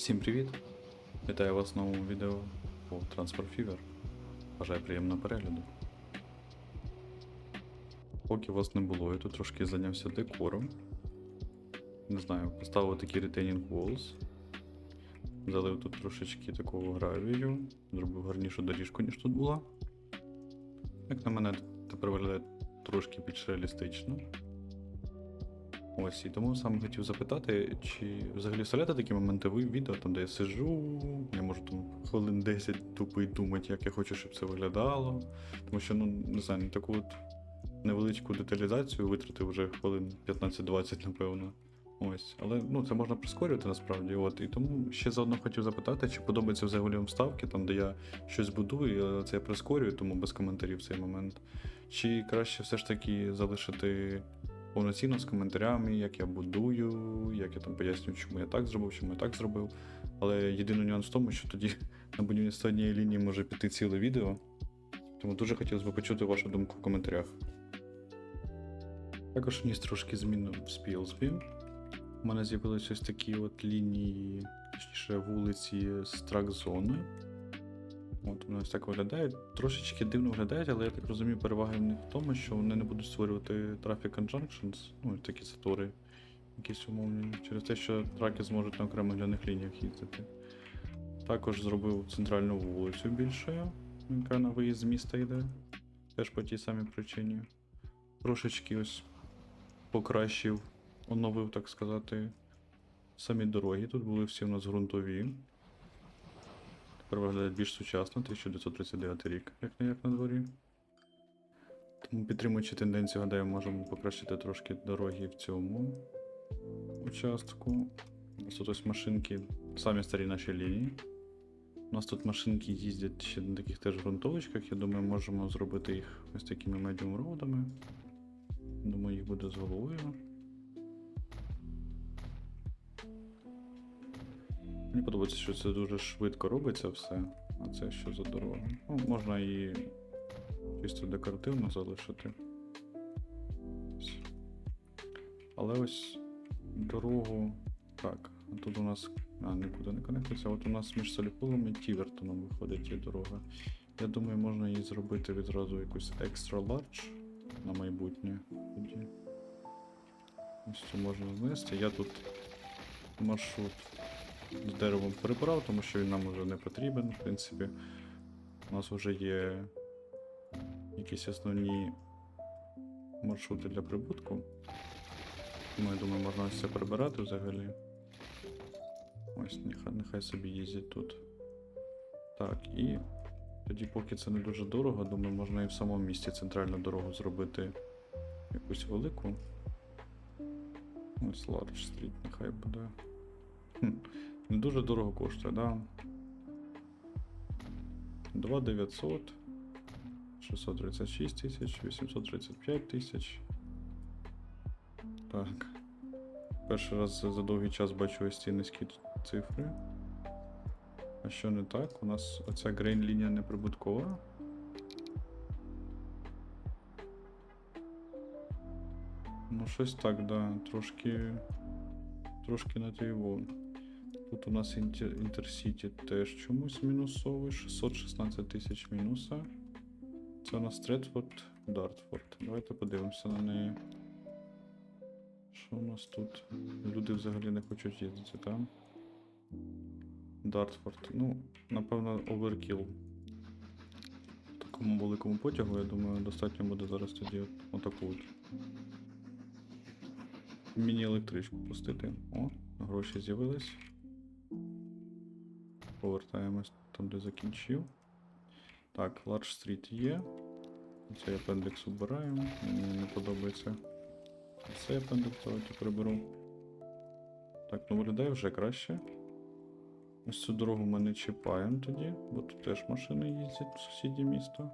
Всім привіт! Вітаю вас в новому відео по Transport Fever. Бажаю приємного перегляду. Поки вас не було, я тут трошки зайнявся декором. Не знаю, поставив такі retaining walls. Залив тут трошечки такого гравію, зробив гарнішу доріжку, ніж тут була. Як на мене, тепер виглядає трошки більш реалістично. Ось, і тому саме хотів запитати, чи взагалі вставляти такі моменти ви відео, там, де я сижу, я можу там хвилин 10 тупо думати, як я хочу, щоб це виглядало. Тому що, ну, не знаю, на таку от невеличку деталізацію витратив вже хвилин 15-20, напевно. Ось. Але ну, це можна прискорювати насправді. От. І тому ще заодно хотів запитати, чи подобаються взагалі вам ставки, там, де я щось будую, але це я прискорюю, тому без коментарів в цей момент. Чи краще все ж таки залишити повноцінно з коментарями, як я будую, як я там пояснюю, чому я так зробив, чому я так зробив. Але єдиний нюанс в тому, що тоді на будівництво однієї лінії може піти ціле відео. Тому дуже хотілося б почути вашу думку в коментарях. Також вніс трошки змін в Spilsby. У мене з'явилися ось такі от лінії, точніше вулиці з трак-зони. От вони ось так виглядають. Трошечки дивно виглядають, але я так розумію, перевага них в тому, що вони не будуть створювати Traffic Conjunctions, ну такі затори, якісь умовні, через те, що траки зможуть на окремих для них лініях їздити. Також зробив центральну вулицю більшою, яка на виїзд з міста йде. Теж по тій самій причині. Трошечки ось покращив, оновив, так сказати, самі дороги. Тут були всі у нас ґрунтові. Тепер виглядає більш сучасно, 1939 рік, як не як на дворі. Тому підтримуючи тенденцію, гадаю, можемо покращити трошки дороги в цьому участку. У нас тут ось машинки, самі старі наші лінії. У нас тут машинки їздять ще на таких теж ґрунтовочках. Я думаю, можемо зробити їх ось такими медіум роудами. Думаю, їх буде з головою. Мені подобається, що це дуже швидко робиться все. А це що за дорога? Ну, можна і чисто декоративно залишити. Але ось дорогу. Так, а тут у нас. А, нікуди не конектиться. От у нас між Соліполом і Тівертоном виходить є дорога. Я думаю, можна її зробити відразу якусь extra large на майбутнє. Ось це можна знести. Я тут маршрут з деревом прибрав, тому що він нам вже не потрібен, в принципі. У нас вже є якісь основні маршрути для прибутку. Тому я думаю, можна це прибирати взагалі. Ось, нехай, нехай собі їздять тут. Так, і тоді, поки це не дуже дорого, думаю, можна і в самому місті центральну дорогу зробити якусь велику. Ось Large Street нехай буде. Хм. Не дуже дорого коштує, да? 2900, 636 тисяч, 835 тисяч. Так. Перший раз за довгий час бачу ось ці низькі цифри. А що не так? У нас оця грейн лінія неприбуткова. Ну, щось так, да. Трошки. Трошки на той вон. Тут у нас Інтер- Інтерсіті теж чомусь мінусовий, 616 тисяч мінуса. Це у нас Стретфорд, Дартфорд. Давайте подивимося на неї. Що у нас тут? Люди взагалі не хочуть їздити там. Дартфорд. Ну, напевно, оверкіл. В такому великому потягу, я думаю, достатньо буде зараз тоді от, отаку от. Міні-електричку пустити. О, гроші з'явились. Повертаємось там, де закінчив. Так, Large Street є. Цей апендекс убираємо. Мені не подобається. Цей апендекс давайте приберу. Так, ну виглядає вже краще. Ось цю дорогу ми не чіпаємо тоді, бо тут теж машини їздять в сусіднє місто.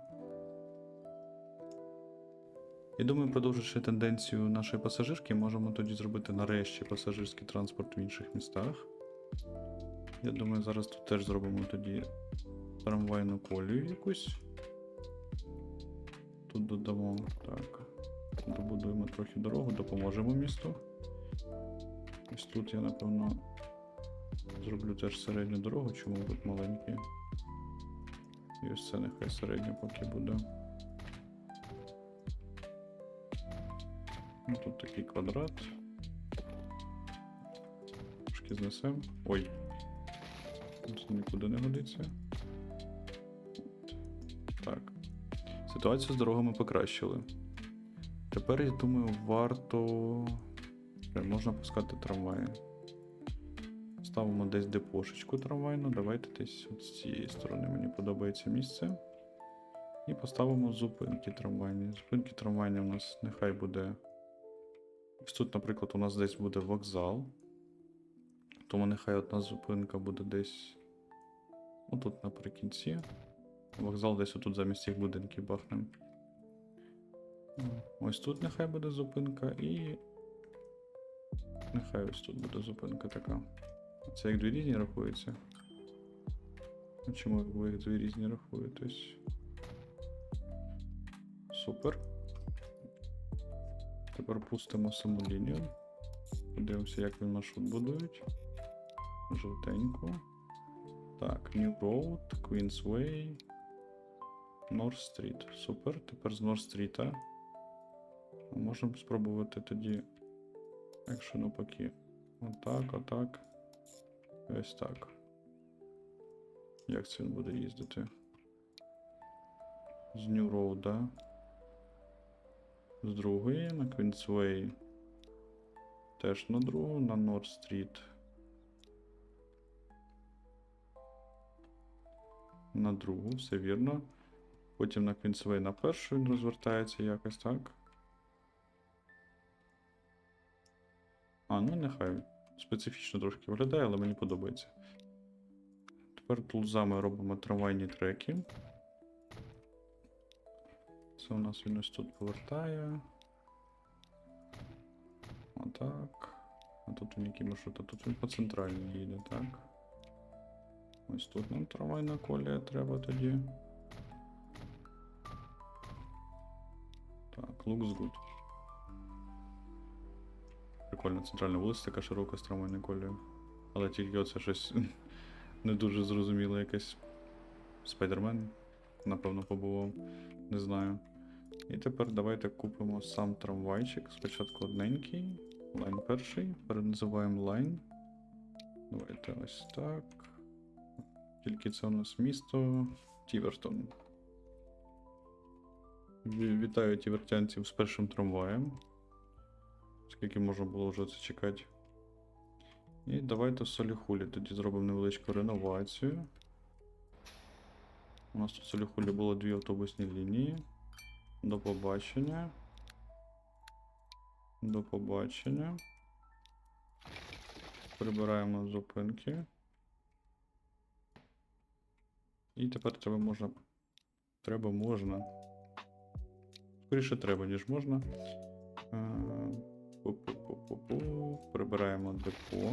Я думаю, продовживши тенденцію нашої пасажирки, можемо тоді зробити нарешті пасажирський транспорт в інших містах. Я думаю, зараз тут теж зробимо тоді трамвайну колію якусь. Тут додамо так. Добудуємо трохи дорогу, допоможемо місту. Ось тут я, напевно, Зроблю теж середню дорогу, чому тут маленькі. І ось це нехай середня поки буде. Ну, тут такий квадрат. Трошки знесем. Ой. Це нікуди не годиться. Так. Ситуацію з дорогами покращили. Тепер, я думаю, варто. Е, Можна пускати трамваї. Ставимо десь депошечку трамвайну. Давайте десь от з цієї сторони мені подобається місце. І поставимо зупинки трамвайні. Зупинки трамвайні у нас нехай буде. Ось тут, наприклад, у нас десь буде вокзал. Тому нехай одна зупинка буде десь. Отут наприкінці. Вокзал десь отут замість цих будинків бахнем. Ось тут нехай буде зупинка і. Нехай ось тут буде зупинка така. Це як дві різні рахується. Чому ви їх дві різні рахуєтесь? Супер. Тепер пустимо саму лінію. Подивимося, як він маршрут будують. Жовтенько. Так, New Road, Queens Way, North Street. Супер. Тепер з North Street. Можемо спробувати тоді. Якщо навпаки. Отак, отак. Ось так. Як це він буде їздити? З New Road, да? З другої на Queensway. Теж на другу, на North Street. На другу, все вірно. Потім на Queensway на першу він розвертається якось так. А, ну нехай. Специфічно трошки виглядає, але мені подобається. Тепер тулзами робимо трамвайні треки. Це у нас він ось тут повертає. Отак. А тут він який маршрут? А тут він по центральній їде, так. Ось тут нам трамвайна колія треба тоді. Так, looks good. Прикольно, центральна вулиця така широка з трамвайною колією. Але тільки оце щось не дуже зрозуміло якесь. Спайдермен, напевно, побував. Не знаю. І тепер давайте купимо сам трамвайчик. Спочатку одненький. Лайн перший. Переназиваємо лайн. Давайте ось так. Тільки це у нас місто Тівертон. Вітаю тівертянців з першим трамваєм. Скільки можна було вже це чекати. І давайте в Соліхулі тоді зробимо невеличку реновацію. У нас тут в Соліхулі було дві автобусні лінії. До побачення. До побачення. Прибираємо зупинки. І тепер треба можна. Треба можна. Скоріше треба, ніж можна. Е, Пу-пу-пу-пу-пу. Прибираємо депо.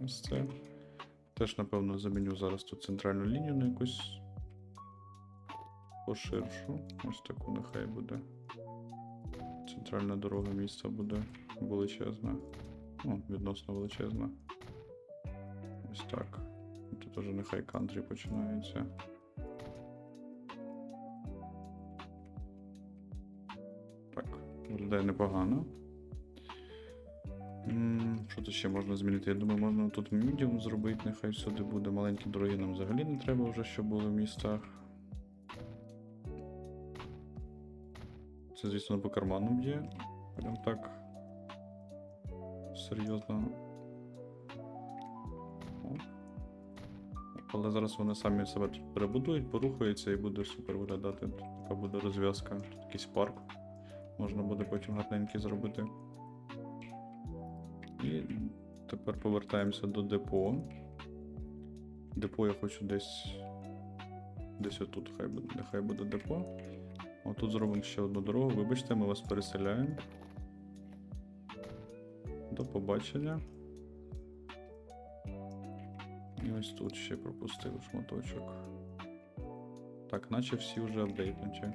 Ось це. Теж, напевно, заміню зараз тут центральну лінію на якусь поширшу. Ось таку нехай буде. Центральна дорога міста буде величезна. Ну, відносно величезна. Ось так. Тут уже нехай кантрі починається. Так, виглядає непогано. Що тут ще можна змінити? Я думаю, можна тут медіум зробити, нехай сюди буде. Маленькі дороги нам взагалі не треба вже, щоб були в містах. Це, звісно, по карману б'є. Прям так. Серйозно. Але зараз вони самі себе тут перебудують, порухаються і буде супер виглядати. Тут така буде розв'язка, тут якийсь парк. Можна буде потім гарненький зробити. І тепер повертаємося до депо. Депо я хочу десь. Десь отут, хай буде, нехай буде депо. Отут зробимо ще одну дорогу. Вибачте, ми вас переселяємо. До побачення. І ось тут ще пропустив шматочок. Так, наче всі вже апдейтнуті.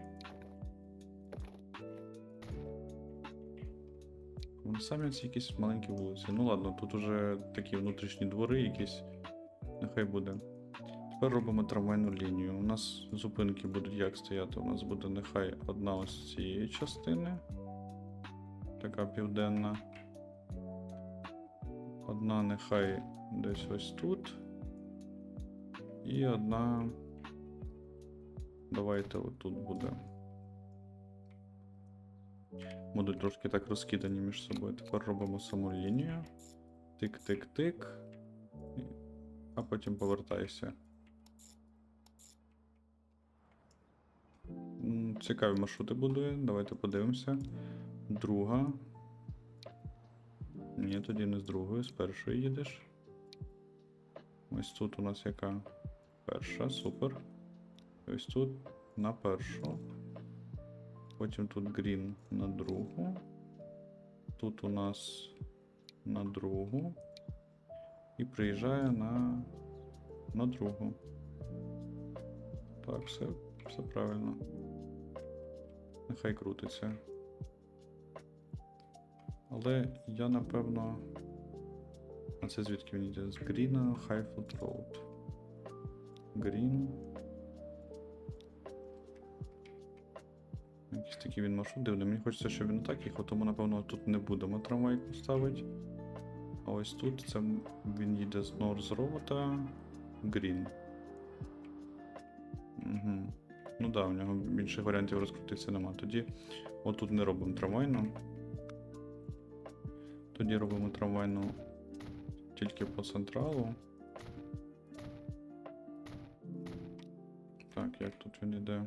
Вони самі ці якісь маленькі вулиці. Ну ладно, тут уже такі внутрішні двори якісь. Нехай буде. Тепер робимо трамвайну лінію. У нас зупинки будуть як стояти? У нас буде нехай одна ось цієї частини. Така південна. Одна нехай десь ось тут. І одна. Давайте отут буде. Будуть трошки так розкидані між собою. Тепер робимо саму лінію. Тик-тик-тик. А потім повертайся. Цікаві маршрути будує. Давайте подивимося. Друга. Ні, тоді не з другої, з першої їдеш. Ось тут у нас яка перша, супер. Ось тут на першу. Потім тут green на другу. Тут у нас на другу. І приїжджає на, на другу. Так, все, все правильно. Нехай крутиться. Але я напевно. А це звідки він йде? З Гріна Highfield Road. Green. Якийсь такий він маршрут дивний. Мені хочеться, щоб він так їхав, тому напевно тут не будемо трамвайку ставити. А ось тут це він їде з Норз Роута Green. Угу. Ну да, в нього інших варіантів розкрутитися нема. Тоді отут не робимо трамвайну. Тоді робимо трамвайну тільки по централу. Так, як тут він іде?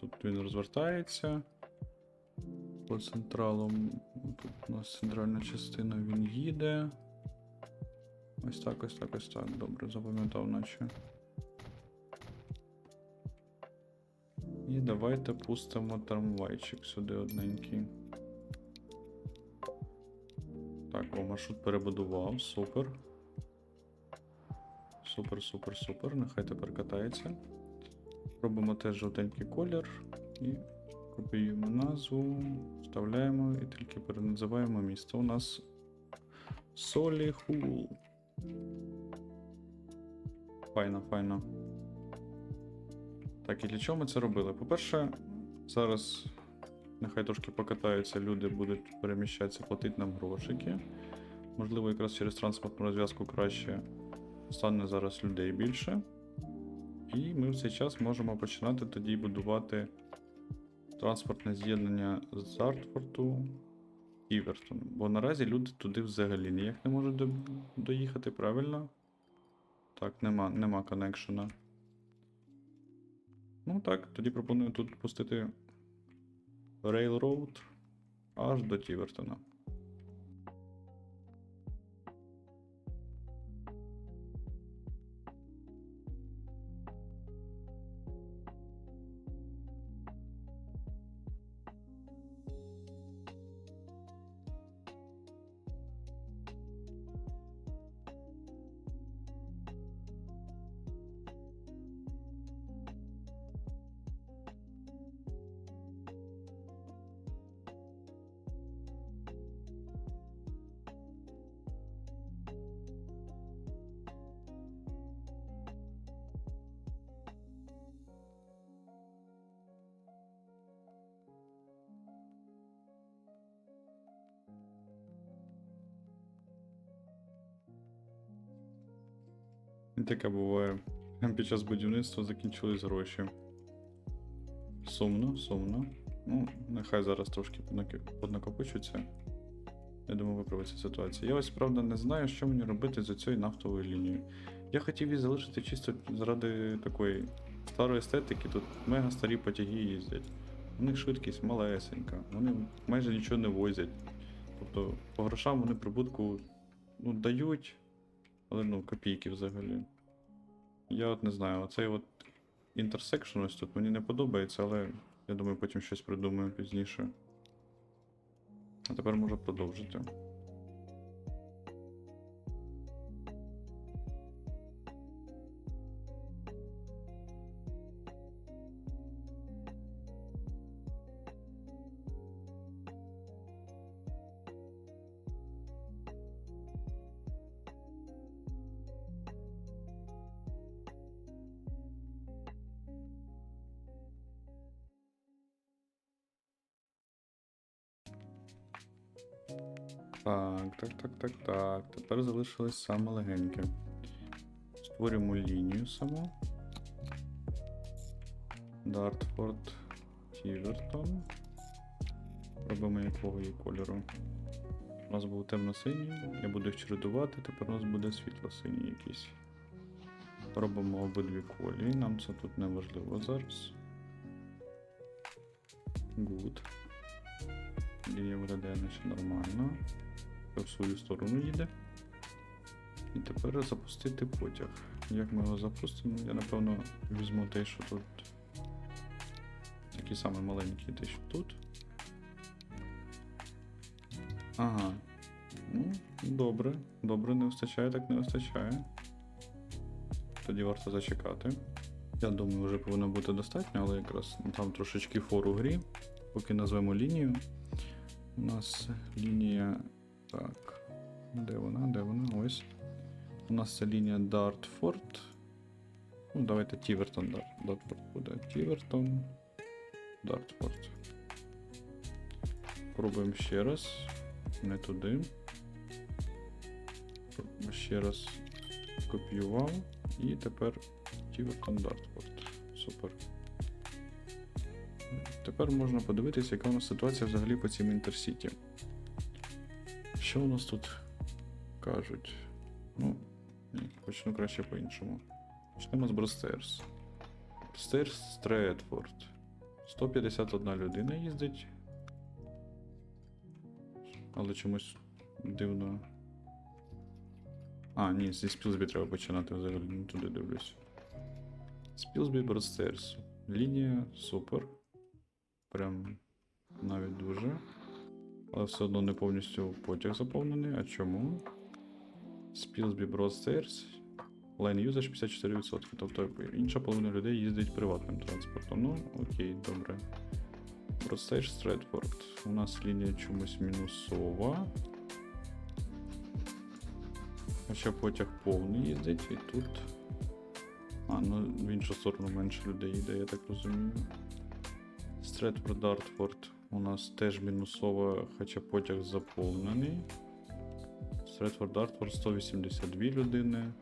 Тут він розвертається по централам. Тут у нас центральна частина він їде. Ось так, ось так, ось так. Добре, запам'ятав, наче. І давайте пустимо трамвайчик сюди одненький. Так, о, маршрут перебудував, супер. Супер, супер, супер. Нехай тепер катається. Робимо теж жовтенький колір і копіюємо назву, вставляємо і тільки переназиваємо місто. У нас Соліхул. Файно, файно. Так, і для чого ми це робили? По-перше, зараз нехай трошки покатаються, люди будуть переміщатися, платити нам грошики. Можливо, якраз через транспортну розв'язку краще стане зараз людей більше. І ми в цей час можемо починати тоді будувати транспортне з'єднання з Зартфорту Івертон. Бо наразі люди туди взагалі ніяк не можуть до- доїхати, правильно? Так, нема, нема коннекшена. Ну так, тоді пропоную тут пустити Railroad аж до Тівертона. Таке буває. Під час будівництва закінчились гроші. Сумно, сумно. Ну, нехай зараз трошки поднакопичуться. Я думаю, виправиться ситуація. Я ось правда не знаю, що мені робити з цією нафтовою лінією. Я хотів її залишити чисто заради такої старої естетики. Тут мега старі потяги їздять. У них швидкість малесенька, вони майже нічого не возять. Тобто, по грошам вони прибутку ну, дають, але ну, копійки взагалі. Я от не знаю, оцей от інтерсекшн ось тут мені не подобається, але я думаю, потім щось придумаю пізніше. А тепер можу продовжити. Так, так, так, так, так. Тепер залишилось саме легеньке. Створюємо лінію саму. Дартфорд Тівертон. Робимо якого її кольору. У нас був темно-синій, я буду їх чередувати, тепер у нас буде світло-синій якийсь. Робимо обидві колії, нам це тут не важливо зараз. Good. Лінія виглядає наче нормально. В свою сторону їде. І тепер запустити потяг. Як ми його запустимо? Я напевно візьму те, що тут. Такий самий маленький, те, що тут. Ага. Ну, добре, добре, не вистачає, так не вистачає. Тоді варто зачекати. Я думаю, вже повинно бути достатньо, але якраз там трошечки фору грі. Поки назвемо лінію. У нас лінія. Так. Де вона? Де вона? Ось. У нас це лінія Дартфорд. Ну, давайте Тівертон Дарт- Дартфорд буде. Тівертон. Дартфорд. Пробуємо ще раз. Не туди. Пробуємо ще раз. Копіював. І тепер Тівертон Дартфорд. Супер. Тепер можна подивитися, яка у нас ситуація взагалі по цим інтерсіті. Що у нас тут кажуть? Ну, ні, почну краще по-іншому. Почнемо з Бростерс. Бростерс Стретфорд. 151 людина їздить. Але чомусь дивно. А, ні, зі Спілсбі треба починати взагалі, не туди дивлюсь. Спілсбі Бростерс. Лінія супер. Прям навіть дуже. Але все одно не повністю потяг заповнений. А чому? Spilsby Broadstairs. Line usage 54%. Тобто інша половина людей їздить приватним транспортом. Ну, окей, добре. Broadstairs Stratford. У нас лінія чомусь мінусова. Хоча потяг повний їздить і тут. А, ну в іншу сторону менше людей їде, я так розумію. Стретфорд Дартфорд у нас теж мінусова, хоча потяг заповнений. Стретфорд Дартфорд 182 людини.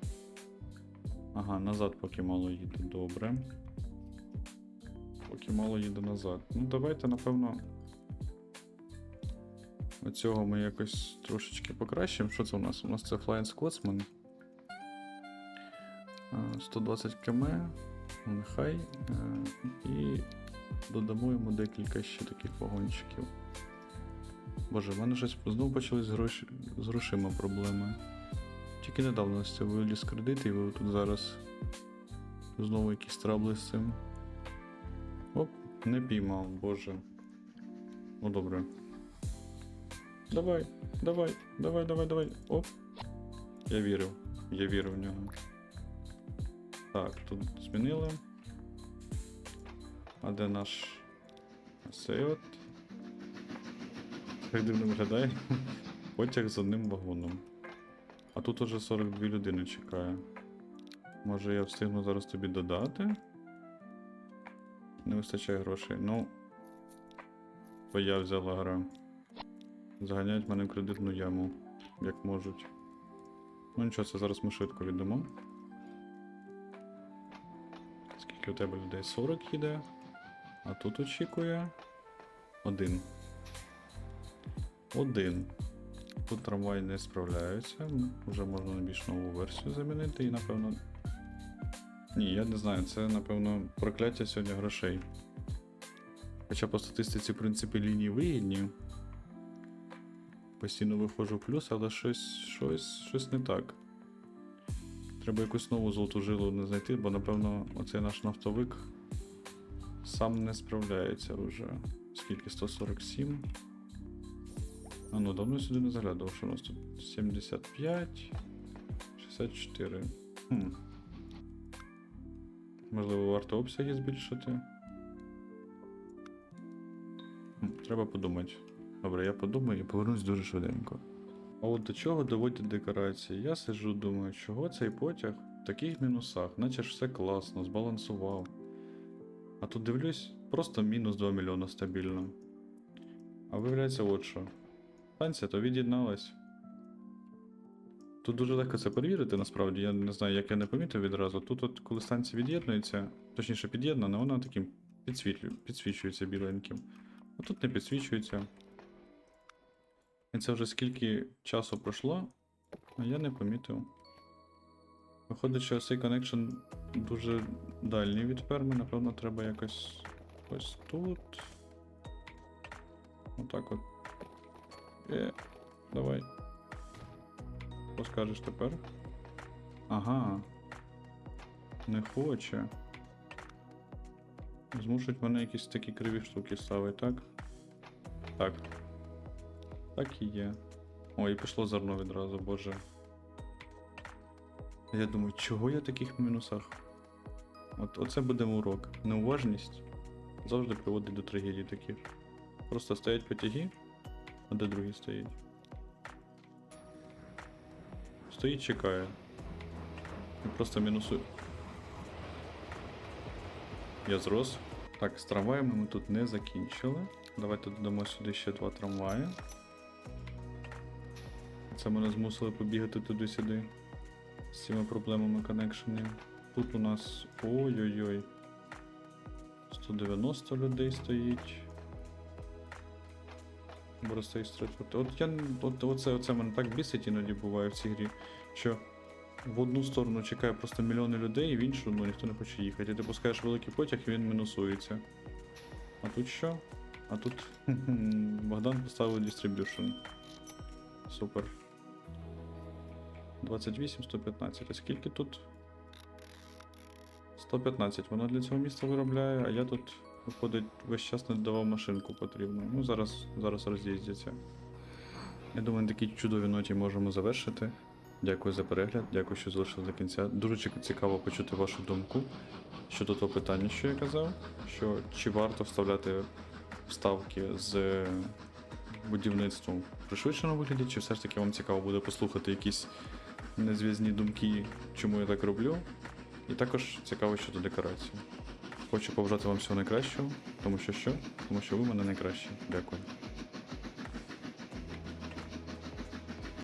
Ага, назад поки мало їде, добре. Поки мало їде назад. Ну, давайте, напевно. Оцього ми якось трошечки покращимо. Що це у нас? У нас це Flying Scotsman. Е, 120 км. Ну, Нехай. Е, І додамо йому декілька ще таких вагончиків. Боже, в мене щось знову почались з, з грошима проблеми. Тільки недавно ось це виліз кредит, і ви тут зараз знову якісь трабли з цим. Оп, не піймав, боже. Ну добре. Давай, давай, давай, давай, давай. Оп. Я вірив. Я вірив в нього. Так, тут змінили. А де наш цей от? Як дивно виглядає. Потяг з одним вагоном. А тут уже 42 людини чекає. Може я встигну зараз тобі додати? Не вистачає грошей. Ну. Бо я взяла гра. Заганяють мене в кредитну яму, як можуть. Ну нічого, це зараз ми швидко віддамо. Скільки у тебе людей? 40 їде. А тут очікує. Один. Один. Тут трамвай не справляється. Вже можна на більш нову версію замінити і напевно. Ні, я не знаю, це напевно прокляття сьогодні грошей. Хоча по статистиці, в принципі, лінії вигідні. Постійно виходжу в плюс, але щось, щось, щось не так. Треба якусь нову золоту жилу не знайти, бо напевно оцей наш нафтовик сам не справляється вже. Скільки? 147. А ну давно сюди не заглядав, що у нас тут 75, 64. Хм. Можливо, варто обсяги збільшити. Треба подумати. Добре, я подумаю і повернусь дуже швиденько. А от до чого доводять декорації? Я сиджу, думаю, чого цей потяг в таких мінусах, наче ж все класно, збалансував. А тут дивлюсь, просто мінус 2 мільйона стабільно. А виявляється, от що. Станція то від'єдналась. Тут дуже легко це перевірити, насправді. Я не знаю, як я не помітив відразу. Тут, от, коли станція від'єднується, точніше під'єднана, вона таким підсвічується біленьким. А тут не підсвічується. І це вже скільки часу пройшло, а я не помітив. Виходить, що цей коннекшн дуже дальній від ферми, напевно, треба якось ось тут. Отак от. Е, давай. Що скажеш тепер? Ага. Не хоче. Змушують мене якісь такі криві штуки ставити, так? Так. Так і є. О, і пішло зерно відразу, боже. Я думаю, чого я в таких мінусах? От оце буде урок. Неуважність завжди приводить до трагедій таких. Просто стоять потяги, а де другий стоїть? Стоїть, чекає. І просто мінусує. Я зрос. Так, з трамваями ми тут не закінчили. Давайте додамо сюди ще два трамваї. Це мене змусили побігати туди-сюди з цими проблемами коннекшенів. Тут у нас. Ой-ой-ой. 190 людей стоїть. Боростей Стретфорд. От я. От, оце, оце мене так бісить іноді буває в цій грі, що в одну сторону чекає просто мільйони людей, і в іншу ну, ніхто не хоче їхати. І Ти пускаєш великий потяг і він мінусується. А тут що? А тут Богдан поставив distribution. Супер. 28, 115. А скільки тут? 115 вона для цього міста виробляє, а я тут, виходить, весь час не додавав машинку потрібну. Ну, зараз, зараз роз'їздяться. Я думаю, на такій чудовій ноті можемо завершити. Дякую за перегляд, дякую, що залишили до кінця. Дуже цікаво почути вашу думку щодо того питання, що я казав, що чи варто вставляти вставки з будівництвом в пришвидшеному вигляді, чи все ж таки вам цікаво буде послухати якісь незв'язні думки, чому я так роблю. І також цікаво щодо декорації. Хочу побажати вам всього найкращого, тому що що? Тому що ви мене найкращі. Дякую.